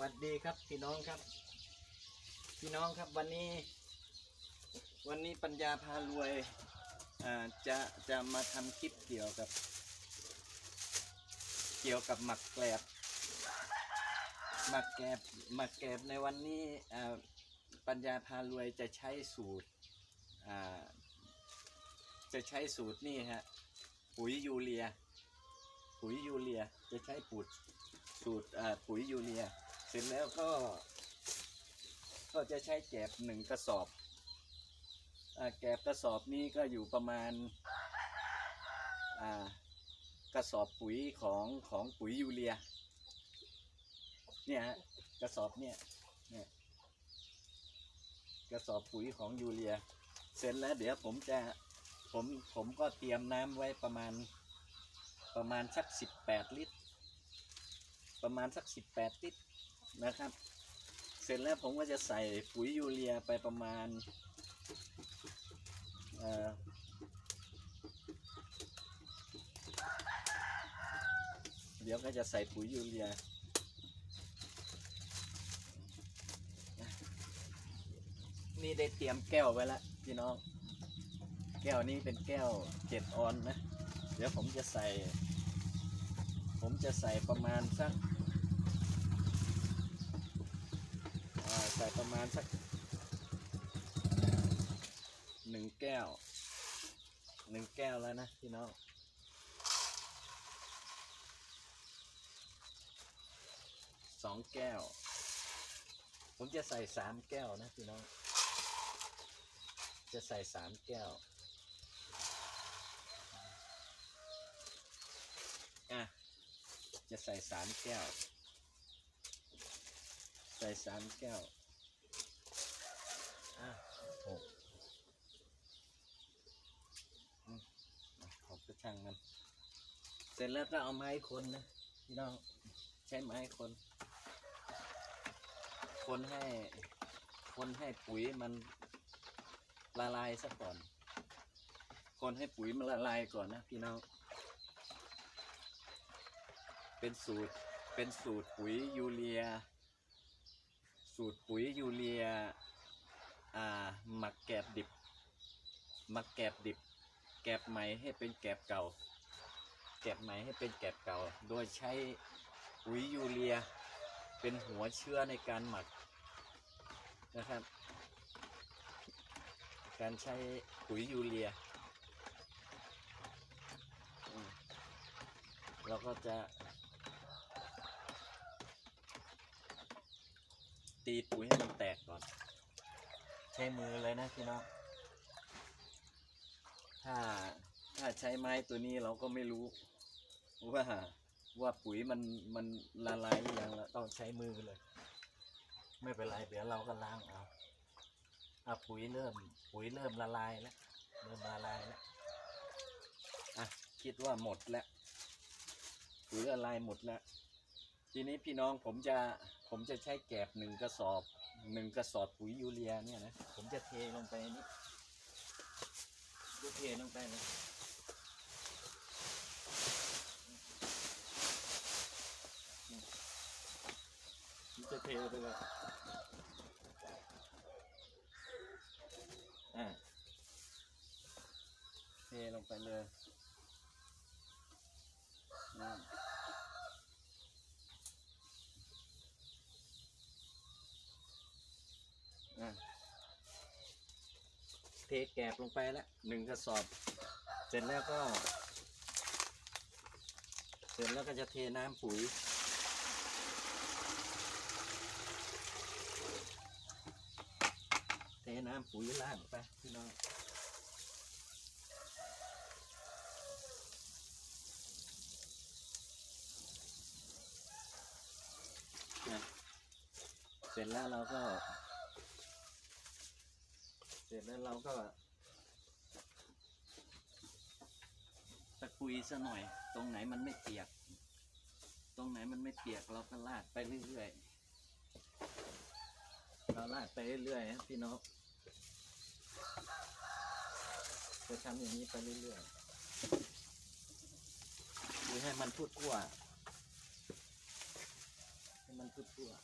วัสดีครับพี่น้องครับ พี่น้องครับวันนี้ วันนี้ปัญญาพารวยจะจะมาทำคลิปเกี่ยวกับ เกี่ยวกับหมักแกลบหมักแกลบหมักแกลบในวันนี้ปัญญาพารวยจะใช้สูตรจะใช้สูตรนี่ฮะปุ๋ยยูเรีย ปุ๋ยยูเรียจะใช้ปุ๋ยสูตรปุ๋ยยูเรีย ร็จแล้วก็ ก็จะใช้แกบหนึ่งกระสอบอแกบกระสอบนี้ก็อยู่ประมาณากระสอบปุ๋ยของของปุ๋ยยูเรีย เนี่ยฮะกระสอบเนี่ยเนี่ยกระสอบปุ๋ยของยูเรีย เสร็จแล้วเดี๋ยวผมจะผมผมก็เตรียมน้ำไว้ประมาณประมาณสักสิบแปดลิตร ประมาณสักสิบแปดลิตร นะครับ เสร็จแล้วผมก็จะใส่ปุ๋ยยูเรียไปประมาณเเดี๋ยวก็จะใส่ปุ๋ยยูเรีย นี่ได้เตรียมแก้วไว้แล้วพี่น้อง แก้วนี้เป็นแก้วเจ็ดออนนะ เดี๋ยวผมจะใส่ ผมจะใส่ประมาณสักอ่า ใส่ประมาณสักหนึ่งแก้วหนึ่งแก้วแล้วนะพี่น้องสองแก้ว ผมจะใส่สามแก้วนะพี่น้อง จะใส่สามแก้วอะจะใส่สามแก้ว ส่สามแก้วอะหกอืมอะหกก็ช่างมันเสร็จแล้วก็เอาไม้คนนะพี่น้องใช้ไม้คน คนให้คนให้ปุ๋ยมันละลายซะก่อน คนให้ปุ๋ยมันละลายก่อนนะพี่น้อง เป็นสูตร เป็นสูตรปุ๋ยยูเรีย สูตรปุ๋ยยูเรียอ่าหมักแกบดิบหมักแกบดิบ แกบใหม่ให้เป็นแกบเก่า แกบใหม่ให้เป็นแกบเก่า โดยใช้ปุ๋ยยูเรีย เป็นหัวเชื้อในการหมักนะครับ การใช้ปุ๋ยยูเรีย เราก็จะ ตีปุ๋ยให้มันแตกก่อน ใช้มือเลยนะพี่น้องถ้าถ้าใช้ไม้ตัวนี้เราก็ไม่รู้ว่าว่าปุ๋ยมันมันละลายหรือยังแล้วต้องใช้มือเลย ไม่เป็นไรเดี๋ยวเราก็ล้างเอาอะปุ๋ยเริ่ม ปุ๋ยเริ่มละลายแล้วเริ่มละลายแล้วอะคิดว่าหมดแล้วปุ๋ยละลายหมดแล้วทีนี้พี่น้องผมจะ ผมจะใช้แกบหนึ่งกระสอบหนึ่งกระสอบปุ๋ยยูเรียเนี่ยนะผมจะเทลงไปนนี้จะเทลงไปเลยผมจะเทไปเลยอ่าเทลงไปเลยนั่น อะเท แกบลงไปแล้วหนึ่งกระสอบ เสร็จแล้วก็ เสร็จแล้วก็จะเทน้ำปุ๋ย เทน้ำปุ๋ยล่างไปพี่น้องนะเสร็จแล้วเราก็ เสร็จแล้วเราก็ตะกุยซะหน่อย ตรงไหนมันไม่เปียก ตรงไหนมันไม่เปียกเราก็ลาดไปเรื่อยๆ เราลาดไปเรื่อยๆนะพี่น้องจะทำอย่างนี้ไปเรื่อยๆคือให้มันทั่วให้มันทั่วๆ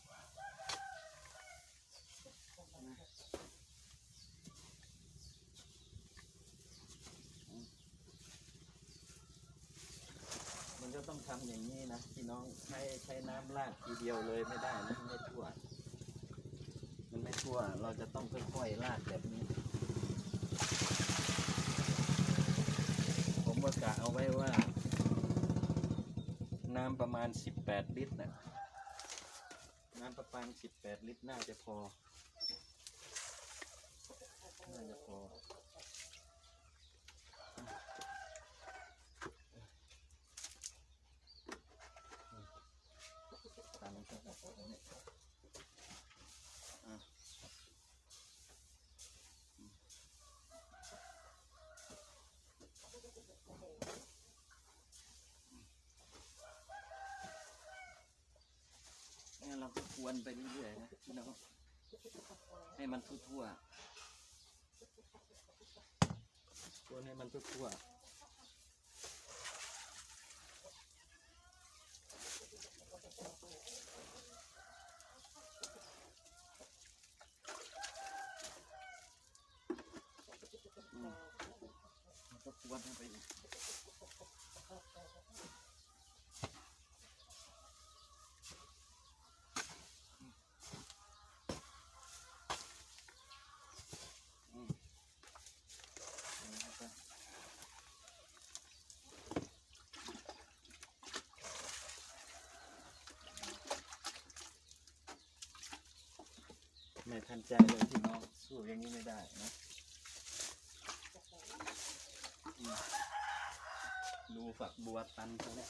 นะอืมมันก็ต้อง ทำอย่างนี้นะพี่น้องใช้ใช้น้ำราดทีเดียวเลยไม่ได้นะมันไม่ทั่ว มันไม่ทั่วเราจะต้องค่อยๆราดแบบนี้ ผมก็กะเอาไว้ว่า น้ำประมาณ 18 ลิตรนะน้ำประมาณ 18 ลิตรน่าจะพอ น่าจะพอ ตามนี้ก็ได้ตรงนี้อะ เนี่ยเราก็กวนไปเรื่อยๆนะพี่น้องให้มันทั่วๆกวนให้มันทั่วๆ อืมแล้วก็กวนเข้าไปอีกอืมแล้วก็ไม่ ทันใจเลยพี่น้องสู้อย่างนี้ไม่ได้นะดูฝักบัวตันเขาเนี่ย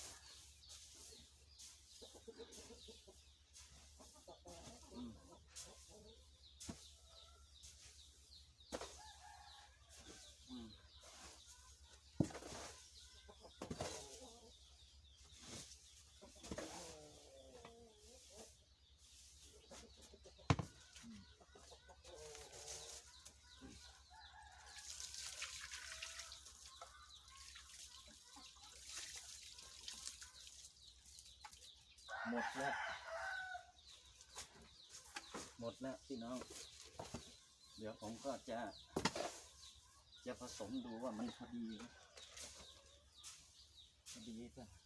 อืมอืมหมดแล้ว หมด แล้วพี่น้อง เดี๋ยวผมก็จะ จะผสมดูว่ามันพอดี พอดีป่ะ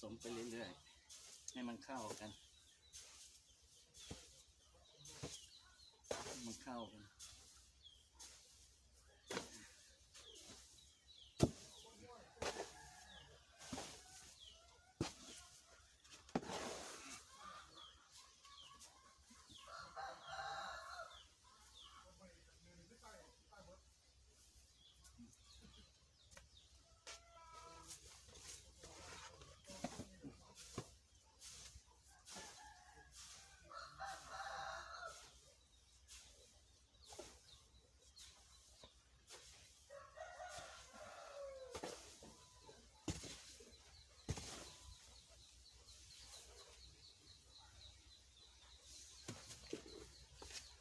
สมไปเรื่อยๆ ให้มันเข้ากัน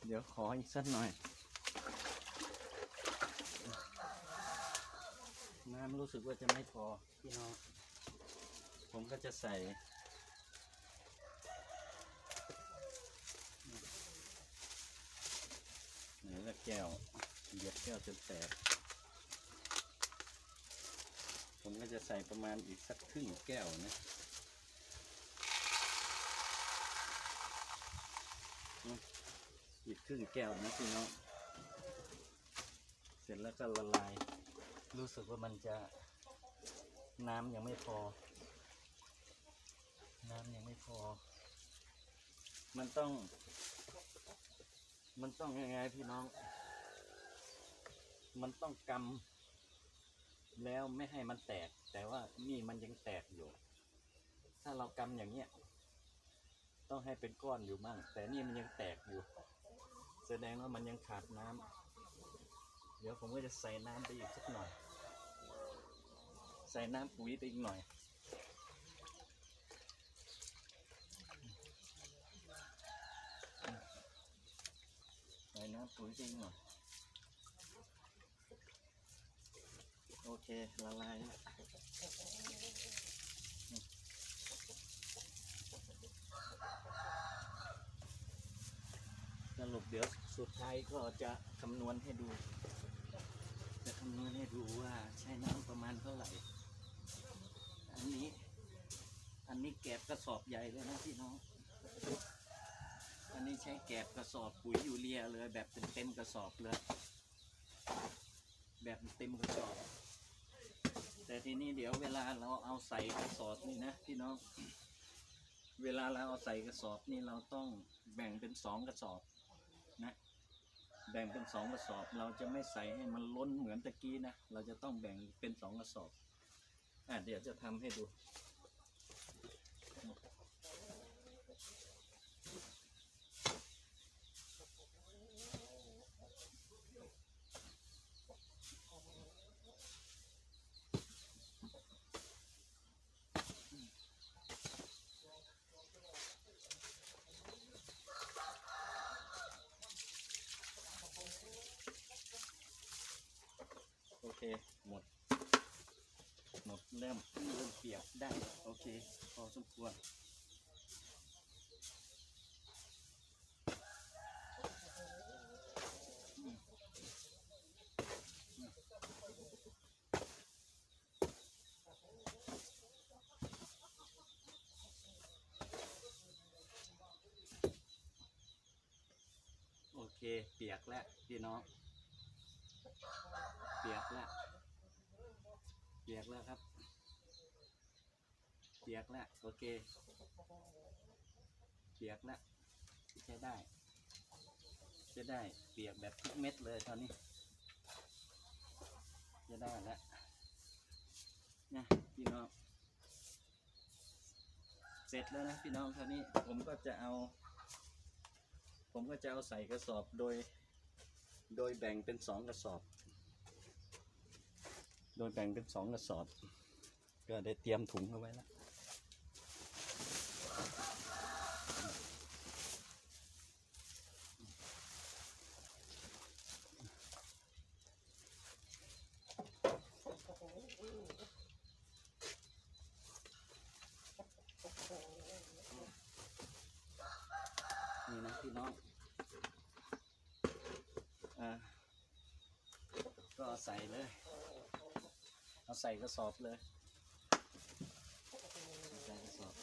เดี๋ยวขออีกสักหน่อย น้ำรู้สึกว่าจะไม่พอพี่น้อง ผมก็จะใส่ไหนละแก้วเหยียบแก้วจนแตกผมก็จะใส่ประมาณอีกสักครึ่งแก้วนะอืมอีก ครึ่งแก้วนะพี่น้อง เสร็จแล้วก็ละลาย รู้สึกว่ามันจะน้ำยังไม่พอ น้ำยังไม่พอ มันต้อง มันต้องยังไงพี่น้อง มันต้องกำแล้วไม่ให้มันแตก แต่ว่านี่มันยังแตกอยู่ ถ้าเรากำอย่างเงี้ย ต้องให้เป็นก้อนอยู่มั่ง แต่นี่มันยังแตกอยู่ แสดงว่ามันยังขาดน้ำเดี๋ยวผมก็จะใส่น้ำไปอีกสักหน่อย ใส่น้ำปุ๋ยไปอีกหน่อย ใส่น้ำปุ๋ยไปอีกหน่อย โอเคละลายแล้ว สรุปเดี๋ยวสุดท้ายก็จะคำนวณให้ดู จะคำนวณให้ดูว่าใช้น้ำประมาณเท่าไหร่ อันนี้ อันนี้แกบกระสอบใหญ่เลยนะพี่น้อง อันนี้ใช้แกบกระสอบปุ๋ยยูเรียเลย แบบเต็มๆกระสอบเลย แบบเต็มกระสอบ แต่ทีนี้เดี๋ยวเวลาเราเอาใส่กระสอบนี่นะพี่น้อง เวลาเราเอาใส่กระสอบนี่เราต้องแบ่งเป็นสองกระสอบ แบ่งเป็นสองกระสอบ เราจะไม่ใส่ให้มันล้นเหมือนตะกี้นะ เราจะต้องแบ่งเป็นสองกระสอบ อะเดี๋ยวจะทำให้ดู เค หมด หมดเริ่มเริ่มเปียกได้ โอเค พอสมควรโอเค เปียกแล้วพี่น้อง เปียกแล้ว เปี ยกแล้วครับ เปียกแล้ว โอเค เปียกแล้วใช้ได้ใช้ได้เปียกแบบทุกเม็ดเลยตอนนี้ จะได้แล้วนะพี่น้อง เสร็จแล้วนะพี่น้องคราวนี้ผมก็จะเอา ผมก็จะเอาใส่กระสอบโดย โดยแบ่งเป็นสองกระสอบ โดยแบ่งเป็นสองกระสอบ ก็ได้เตรียมถุงเอาไว้แล้ว นี่นะพี่น้องอ่าก็เอาใส่เลย เอา ใส่กระสอบเลยใส่กระสอบ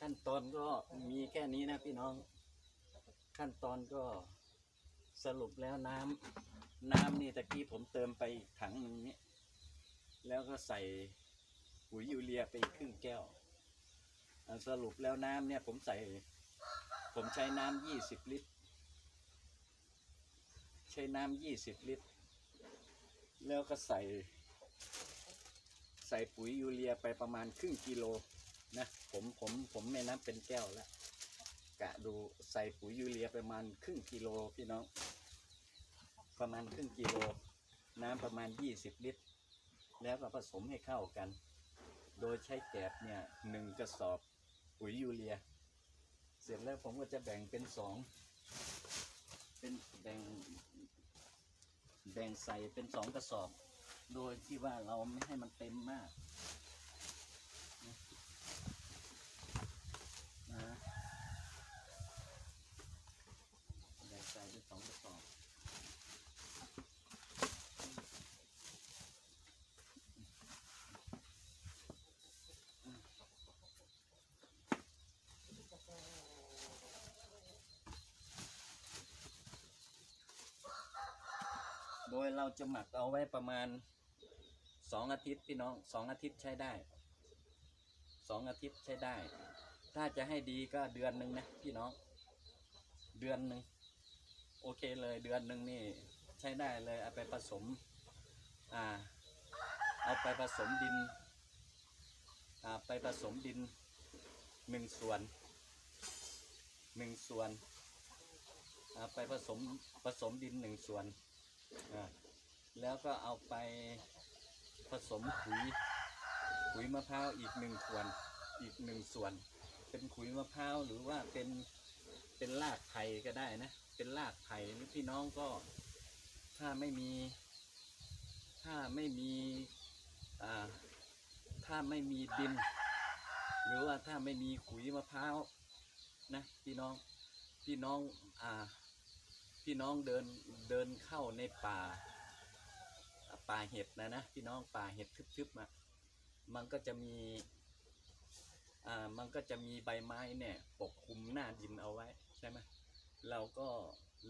ขั้นตอนก็มีแค่นี้นะพี่น้อง ขั้นตอนก็สรุปแล้วน้ำน้ำนี่ตะกี้ผมเติมไปอีกถังนึงนี้แล้วก็ใส่ปุ๋ยยูเรียไปครึ่งแก้ว สรุปแล้วน้ำเนี่ยผมใส่ ผมใช้น้ำยี่สิบลิตร ใช้น้ำยี่สิบลิตร แล้วก็ใส่ ใส่ปุ๋ยยูเรียไปประมาณครึ่งกิโลนะผมผมผมไม่นับเป็นแก้วแล้วกะดูใส่ปุ๋ยยูเรียประมาณครึ่งกิโลพี่น้อง ประมาณครึ่งกิโล น้ำประมาณยี่สิบลิตร แล้วก็ผสมให้เข้ากัน โดยใช้แกบเนี่ยหนึ่งกระสอบ ปุ๋ยยูเรีย เสร็จแล้วผมก็จะแบ่งเป็นสองเป็นแบ่ง แบ่งใส่เป็นสองกระสอบ โดยที่ว่าเราไม่ให้มันเต็มมากนะแบ่งใส่เป็นสองกระสอบ โดยเราจะหมักเอาไว้ประมาณสองอาทิตย์พี่น้องสองอาทิตย์ใช้ได้สองอาทิตย์ใช้ได้ ถ้าจะให้ดีก็เดือนหนึ่งนะพี่น้อง เดือนหนึ่งโอเคเลยเดือนหนึ่งนี่ใช้ได้เลยเอาไปผสมอ่าเอาไปผสมดินอ่าไปผสมดินหนึ่งส่วนหนึ่งส่วนอ่าไปผสมผสมดินหนึ่งส่วน แล้วก็เอาไปผสมขุยขุยมะพร้าวอีกหนึ่งส่วนอีกหนึ่งส่วน เป็นขุยมะพร้าวหรือว่าเป็นเป็นรากไผ่ก็ได้นะ เป็นรากไผ่พี่น้องก็ถ้าไม่มี ถ้าไม่มีอ่าถ้าไม่มีดิน หรือว่าถ้าไม่มีขุยมะพร้าวนะพี่น้องพี่น้องอ่า พี่น้องเดินเดินเข้าในป่า ป่าเห็ดนะนะพี่น้องป่าเห็ดทึบๆมามันก็จะมีอ่ามันก็จะมีใบไม้เนี่ยปกคลุมหน้าดินเอาไว้ใช่ไหมเราก็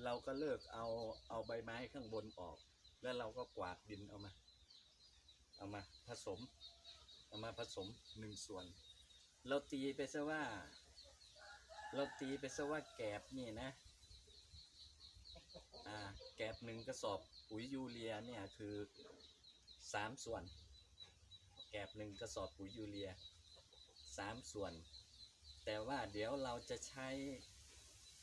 เราก็เลิกเอาเอาใบไม้ข้างบนออก แล้วเราก็กวาดดินเอามา เอามาผสม เอามาผสมหนึ่งส่วน เราตีไปซะว่า เราตีไปซะว่าแกบนี่นะ แกบหนึ่งกระสอบปุ๋ยยูเรียเนี่ยคือสามส่วน แกบหนึ่งกระสอบปุ๋ยยูเรียสามส่วน แต่ว่าเดี๋ยวเราจะใช้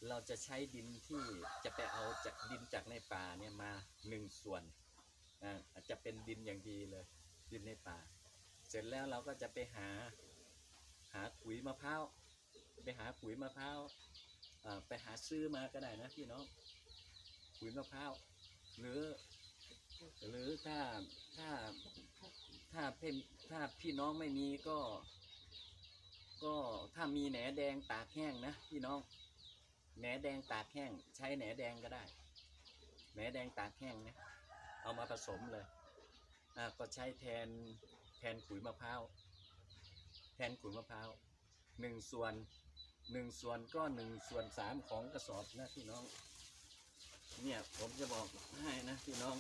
เราจะใช้ดินที่จะไปเอาจากดินจากในป่าเนี่ยมาหนึ่งส่วนอ่าจจะเป็นดินอย่างดีเลยดินในป่า เสร็จแล้วเราก็จะไปหาหาขุยมะพร้าวไปหาขุยมะพร้าวไปหาซื้อมาก็ได้นะพี่น้อง ขุยมะพร้าวหรือ หรือถ้าถ้าถ้าเพ่นถ้าพี่น้องไม่มีก็ ก็ถ้ามีแหนแดงตากแห้งนะพี่น้องแหนแดงตากแห้ง ใช้แหนแดงก็ได้แหนแดงตากแห้งนะเอามาผสมเลยอ่าก็ใช้แทนแทนขุยมะพร้าวแทนขุยมะพร้าวหนึ่งส่วนหนึ่งส่วนก็หนึ่งส่วนสามของกระสอบนะพี่น้อง เนี่ยผมจะบอกให้นะพี่น้อง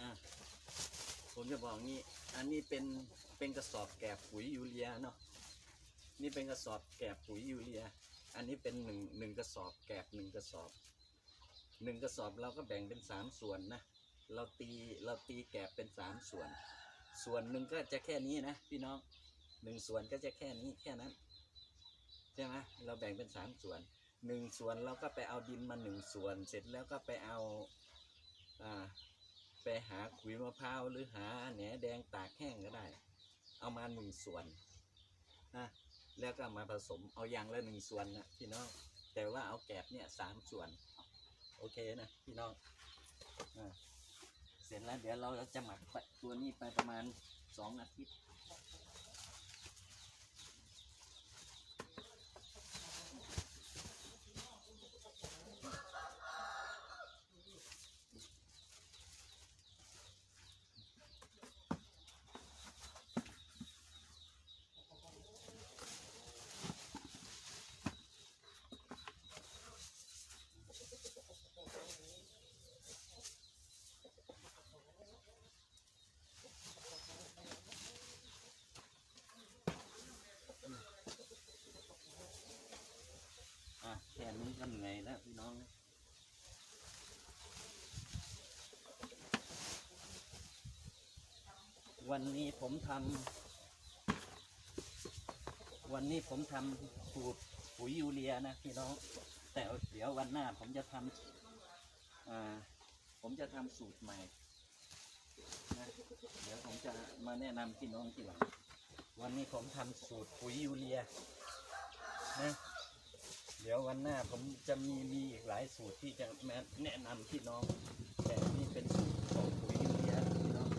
อะผมจะบอกนี่อันนี้เป็นเป็นกระสอบแกบปุ๋ยยูเรียเนาะนี่เป็นกระสอบแกบปุ๋ยยูเรีย อันนี้เป็นหนึ่งหนึ่งกระสอบแกบหนึ่งกระสอบหนึ่งกระสอบเราก็แบ่งเป็นสามส่วนนะเราตีเราตีแกบเป็นสามส่วน ส่วนหนึ่งก็จะแค่นี้นะพี่น้องหนึ่งส่วนก็จะแค่นี้แค่นั้นใช่ไหมเราแบ่งเป็นสามส่วน หนึ่งส่วนเราก็ไปเอาดินมาหนึ่งส่วน เสร็จแล้วก็ไปเอาอ่าไปหาขุยมะพร้าวหรือหาแหนแดงตากแห้งก็ได้ เอามาหนึ่งส่วนนะแล้วก็มาผสมเอาอย่างละหนึ่งส่วนนะพี่น้องแต่ว่าเอาแกบเนี่ยสามส่วน โอเคนะพี่น้องอเสร็จแล้วเดี๋ยวเราจะหมักตัวนี้ไปประมาณสองอาทิตย์ นี้ก็เหนื่อยแล้วพี่น้องนะวันนี้ผมทำวันนี้ผมทำสูตรปุ๋ยยูเรียนะพี่น้อง แต่เดี๋ยววันหน้าผมจะทำผมจะทำสูตรใหม่นะเดี๋ยวผมจะมาแนะนำพี่น้องทีหลังวันนี้ผมทำสูตรปุ๋ยยูเรียนะ ดี๋ยววันหน้าผมจะมีมีอีกหลายสูตรที่จะมาแนะนำพี่น้อง แต่นี่เป็นสูตรของปุ๋ยยูเรียพี่น้อง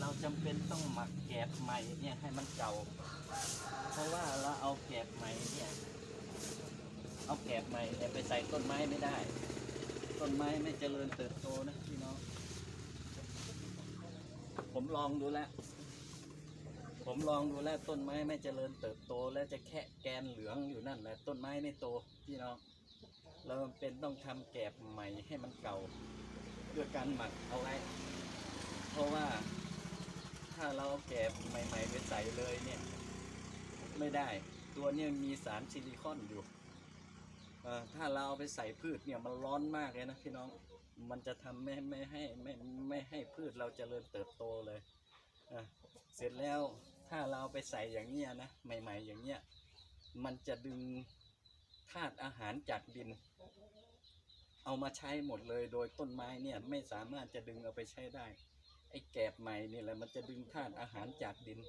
เราจำเป็นต้องหมักแกบใหม่เนี่ยให้มันเก่า เพราะว่าเราเอาแกบใหม่เนี่ยเอาแกบใหม่เนี่ยไปใส่ต้นไม้ไม่ได้ ต้นไม้ไม่เจริญเติบโตนะพี่ ผมลองดูแล้ว ผมลองดูแล้วต้นไม้ไม่เจริญเติบโต แล้วจะแค่แกนเหลืองอยู่นั่นแหละต้นไม้ไม่โตพี่น้องเราเป็นต้องทำแกบใหม่ให้มันเก่าด้วยการหมักเอาไว้ เพราะว่าถ้าเราแกบใหม่ ๆ ไปใส่เลยเนี่ย ไม่ได้ตัวเนี้มีสารซิลิคอนอยู่ถ้าเราเอาไปใส่พืชเนี่ยมันร้อนมากเลยนะพี่น้อง มันจะทำไม่ไม่ให้ไม่ไม่ให้พืชเราเจริญเติบโตเลยอะเสร็จแล้วถ้าเราเอาไปใส่อย่างเนี้ยนะใหม่ ๆ อย่างเนี้ยมันจะดึงธาตุอาหารจากดิน เอามาใช้หมดเลยโดยต้นไม้เนี่ยไม่สามารถจะดึงเอาไปใช้ได้ไอ้แกบใหม่นี่แหละมันจะดึงธาตุอาหารจากดิน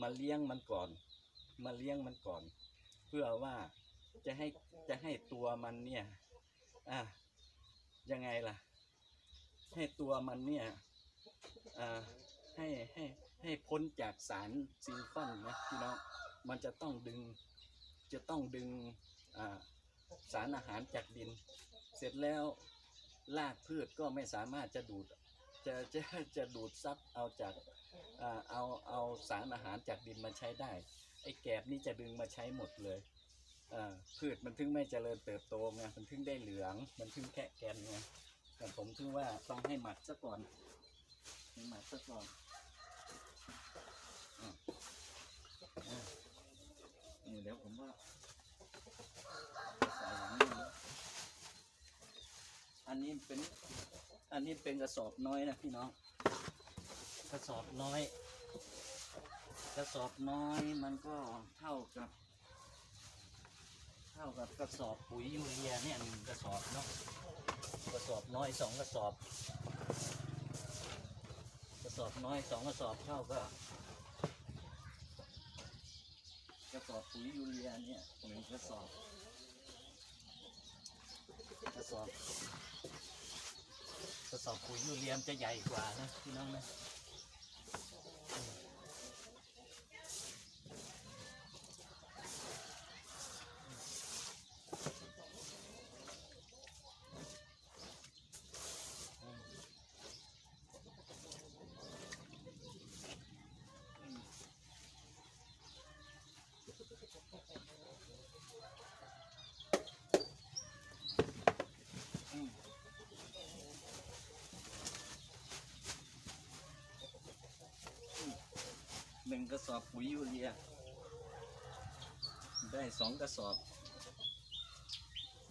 มาเลี้ยงมันก่อน มาเลี้ยงมันก่อน เพื่อว่าจะให้จะให้ตัวมันเนี่ยอะยังไงล่ะ ให้ตัวมันเนี่ยให้ให้ให้พ้นจากสารซิลิคอนนะพี่น้องมันจะต้องดึงจะต้องดึงาสารอาหารจากดิน เสร็จแล้วรากพืชก็ไม่สามารถจะดูดจะจะจะดูดซับเอาจากอ่าเอาเอาสารอาหารจากดินมาใช้ได้ไอ้แกบนี่จะดึงมาใช้หมดเลยพืชมันถึงไม่เจริญเติบโตไงมันถึงได้เหลืองมันถึงแค่แกนไง แต่ผมถึงว่าต้องให้หมักซะก่อนให้หมักซะก่อนอะอะนี่เดี๋ยวผมว่าใส่อย่างนี้นะอันนี้เป็นอันนี้เป็นกระสอบน้อยนะพี่น้อง กระสอบน้อย กระสอบน้อยมันก็เท่ากับเท่ากับกระสอบปุ๋ยยูเรียเนี่ยหนึ่งกระสอบเนาะ กระสอบน้อยสองกระสอบ กระสอบน้อยสองกระสอบเท่ากับกระสอบปุ๋ยยูเรียเนี่ยหนึ่งกระสอบกระสอบกระสอบปุ๋ยยูเรียมจะใหญ่กว่านะพี่น้องนะ หนึ่งกระสอบปุ๋ยยูเรีย ได้สองกระสอบ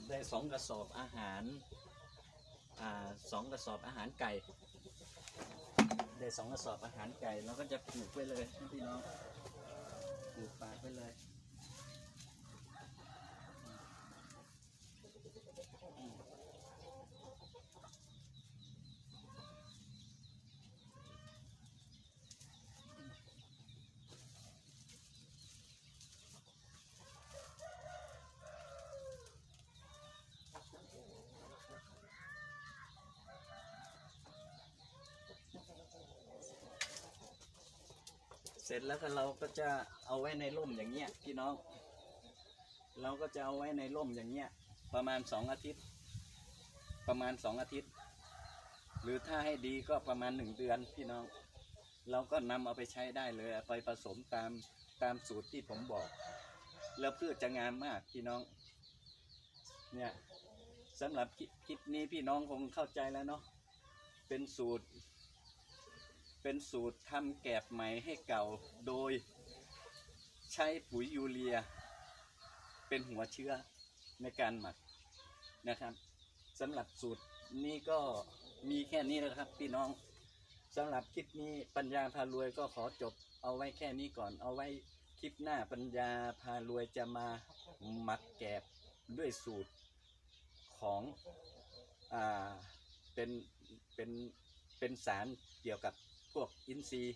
ได้สองกระสอบอาหารอ่าสองกระสอบอาหารไก่ ได้สองกระสอบอาหารไก่เราก็จะปลูกไว้เลยพี่น้องปลูกปากไว้เลย เสร็จแล้วก็เราก็จะเอาไว้ในร่มอย่างเงี้ยพี่น้อง เราก็จะเอาไว้ในร่มอย่างเงี้ยประมาณสองอาทิตย์ ประมาณสองอาทิตย์ หรือถ้าให้ดีก็ประมาณหนึ่งเดือนพี่น้อง เราก็นำเอาไปใช้ได้เลยไปผสมตามตามสูตรที่ผมบอก แล้วพืชจะงามมากพี่น้อง เนี่ยสำหรับคลิปนี้พี่น้องคงเข้าใจแล้วเนาะเป็นสูตร เป็นสูตรทำแกบใหม่ให้เก่าโดย ใช้ปุ๋ยยูเรีย เป็นหัวเชื้อในการหมักนะครับสำหรับสูตรนี้ก็มีแค่นี้นะครับพี่น้องสำหรับคลิปนี้ปัญญาพารวยก็ขอจบเอาไว้แค่นี้ก่อนเอาไว้คลิปหน้าปัญญาพารวยจะมาหมักแกบด้วยสูตรของอ่าเป็นเป็นเป็นสารเกี่ยวกับ วกอินทรีย์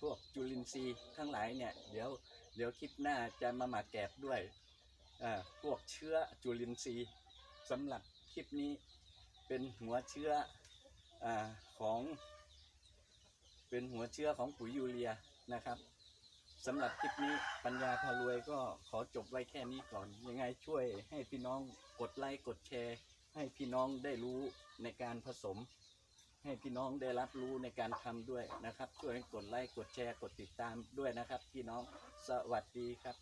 พวกจุลินทรีย์ทั้งหลายเนี่ยเดี๋ยวเดี๋ยวคลิปหน้าจะมาหมักแกบด้วยอ่าพวกเชื้อจุลินทรีย์สำหรับคลิปนี้เป็นหัวเชื้ออาของ เป็นหัวเชื้อของปุ๋ยยูเรียนะครับสำหรับคลิปนี้ปัญญาพารวยก็ขอจบไว้แค่นี้ก่อน ยังไงช่วยให้พี่น้องกดไลค์กดแชร์ ให้พี่น้องได้รู้ในการผสม ให้พี่น้องได้รับรู้ในการทำด้วยนะครับช่วยกดไลค์กดแชร์กดติดตามด้วยนะครับ พี่น้องสวัสดีครับ